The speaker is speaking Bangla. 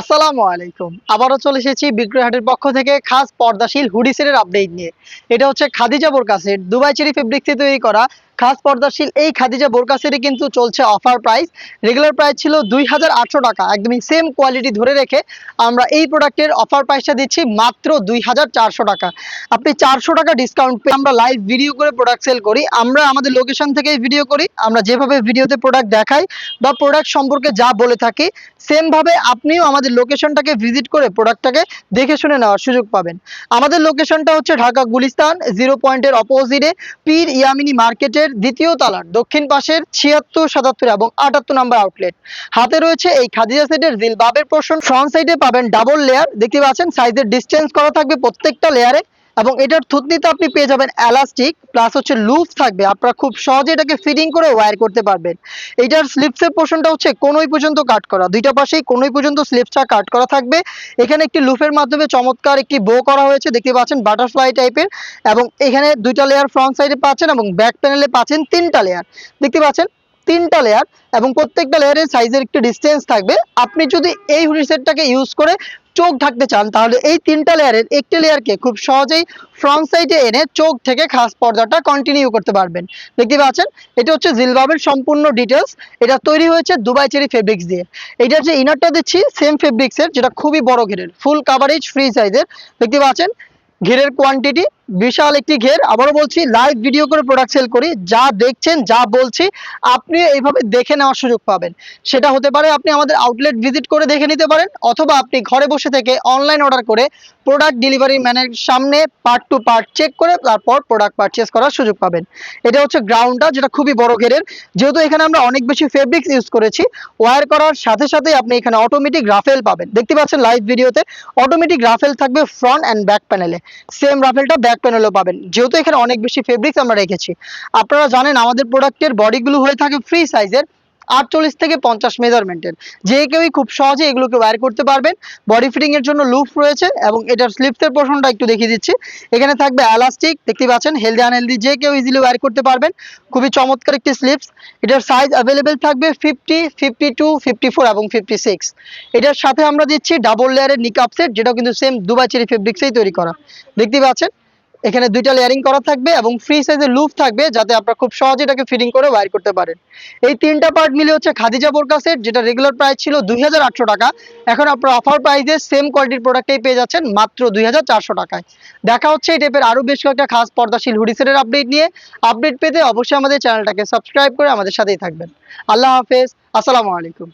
আসসালামু আলাইকুম। আবারও চলে এসেছি বিক্রয়হাটের পক্ষ থেকে খাস পর্দাশীল হুডি সেটের আপডেট নিয়ে। এটা হচ্ছে খাদিজা কাছে দুবাই চেরি ফেব্রিক্সে তৈরি করা খাস পর্দাশীল এই খাদিজা বোরকা সেটে কিন্তু চলছে অফার প্রাইস রেগুলার প্রাইস ছিল দুই হাজার আটশো টাকা। একদমই সেম কোয়ালিটি ধরে রেখে আমরা এই প্রোডাক্টের অফার প্রাইসটা দিচ্ছি মাত্র দুই হাজার চারশো টাকা। আপনি চারশো টাকা ডিসকাউন্ট পেয়ে আমরা লাইভ ভিডিও করে প্রোডাক্ট সেল করি। আমরা আমাদের লোকেশন থেকেই ভিডিও করি। আমরা যেভাবে ভিডিওতে প্রোডাক্ট দেখাই বা প্রোডাক্ট সম্পর্কে যা বলে থাকি সেম ভাবে আপনিও আমাদের লোকেশনটাকে ভিজিট করে প্রোডাক্টটাকে দেখে শুনে নেওয়ার সুযোগ পাবেন। আমাদের লোকেশনটা হচ্ছে ঢাকা গুলিস্তান জিরো পয়েন্টের অপোজিটে পীর ইয়ামিনী মার্কেটের দ্বিতীয় তালার, দক্ষিণ পাশের ছিয়াত্তর সাতাত্তর এবং আটাত্তর নাম্বার আউটলেট হাতে রয়েছে এই খাদিজা সেটের জিলবাবের পোর্শন ফ্রন্ট সাইডে পাবেন ডাবল লেয়ার দেখতে পাচ্ছেন সাইজের ডিস্টেন্স করা থাকবে প্রত্যেকটা লেয়ারে এবং এটার থুতনিতে আপনি পেয়ে যাবেন এলাস্টিক প্লাস হচ্ছে লুপ থাকবে। আপনারা খুব সহজে এটাকে ফিটিং করে ওয়্যার করতে পারবেন। এটার স্লিপসের পোর্শনটা হচ্ছে কোনোই পর্যন্ত কাট করা। দুইটা পাশেই কোনোই পর্যন্ত স্লিপসটা কাট করা থাকবে। এখানে একটি লুফের মাধ্যমে চমৎকার একটি বো করা হয়েছে। দেখতে পাচ্ছেন বাটারফ্লাই টাইপের এবং এখানে দুইটা লেয়ার ফ্রন্ট সাইডে পাচ্ছেন এবং ব্যাক প্যানেলে পাচ্ছেন তিনটা লেয়ার দেখতে পাচ্ছেন? তিনটা লেয়ার এবং প্রত্যেকটা লেয়ারের সাইজের একটু ডিস্টেন্স থাকবে। আপনি যদি এই হুডি সেটটাকে ইউজ করে চোখ ঢাকতে চান, তাহলে এই তিনটা লেয়ারের একটি লেয়ারকে খুব সহজেই ফ্রন্ট সাইডে এনে চোখ থেকে খাস পর্দাটা কন্টিনিউ করতে পারবেন। দেখতে পাচ্ছেন? এটা হচ্ছে জিলবাবের সম্পূর্ণ ডিটেলস এটা তৈরি হয়েছে দুবাই চেরি ফেব্রিক্স দিয়ে। এটা যে ইনারটা দিচ্ছি সেম ফেব্রিক্সের যেটা খুবই বড় ঘেরের ফুল কাভারেজ ফ্রি সাইজের দেখতে পাচ্ছেন? ঘেরের কোয়ান্টিটি বিশাল একটি ঘের। আবারও বলছি লাইভ ভিডিও করে প্রোডাক্ট সেল করি। যা দেখছেন, যা বলছি, আপনি এইভাবে দেখে নেওয়ার সুযোগ পাবেন। সেটা হতে পারে আপনি আমাদের আউটলেট ভিজিট করে দেখে নিতে পারেন, অথবা আপনি ঘরে বসে থেকে অনলাইন অর্ডার করে প্রোডাক্ট ডেলিভারি ম্যানের সামনে পার্ট টু পার্ট চেক করে তারপর প্রোডাক্ট পারচেস করার সুযোগ পাবেন। এটা হচ্ছে গ্রাউন্ডটা যেটা খুবই বড় ঘেরের। যেহেতু এখানে আমরা অনেক বেশি ফেব্রিক্স ইউজ করেছি ওয়ার করার সাথে সাথে আপনি এখানে অটোমেটিক রাফেল পাবেন। দেখতে পাচ্ছেন লাইভ ভিডিওতে অটোমেটিক রাফেল থাকবে ফ্রন্ট অ্যান্ড ব্যাক প্যানেলে সেম রাফেলটা ব্যাক প্যানেলও পাবেন। যেহেতু এখানে অনেক বেশি ফেব্রিক্স আমরা রেখেছি। আপনারা জানেন আমাদের প্রোডাক্টের বডিগুলো হয়ে থাকে ফ্রি সাইজের আটচল্লিশ থেকে পঞ্চাশ মেজারমেন্টের যে কেউই খুব সহজে এগুলোকে ওয়্যার করতে পারবেন। বডি ফিটিং এর জন্য লুপ রয়েছে এবং এটার স্লিপসের পোর্শনটা একটু দেখিয়ে দিচ্ছি। এখানে থাকবে এলাস্টিক দেখতে পাচ্ছেন হেলদি আনহেলদি যে কেউ ইজিলি ওয়্যার করতে পারবেন। খুবই চমৎকার একটি স্লিপস এটার সাইজ অ্যাভেলেবেল থাকবে fifty fifty two fifty four এবং ফিফটি সিক্স এটার সাথে আমরা দিচ্ছি ডাবল লেয়ারের নিকাপ সেট যেটা কিন্তু সেম দুবাই চেরি ফেব্রিক্সেই তৈরি করা। দেখতে পাচ্ছেন? এখানে দুইটা লেয়ারিং করা থাকবে এবং ফ্রি সাইজের লুপ থাকবে যাতে আপনারা খুব সহজে এটাকে ফিটিং করে ওয়ার করতে পারেন। এই তিনটা পার্ট মিলে হচ্ছে খাদিজা বোরকা সেট যেটা রেগুলার প্রাইস ছিল দুই হাজার আটশো টাকা। এখন আপনারা অফার প্রাইসে সেম কোয়ালিটির প্রোডাক্টটাই পেয়ে যাচ্ছেন মাত্র দুই হাজার চারশো টাকায়। দেখা হচ্ছে এই টাইপের আরও বেশ কয়েকটা খাস পর্দাশীল হুডি সেটের আপডেট নিয়ে। আপডেট পেতে অবশ্যই আমাদের চ্যানেলটাকে সাবস্ক্রাইব করে আমাদের সাথেই থাকবেন। আল্লাহ হাফেজ, আসসালামু আলাইকুম।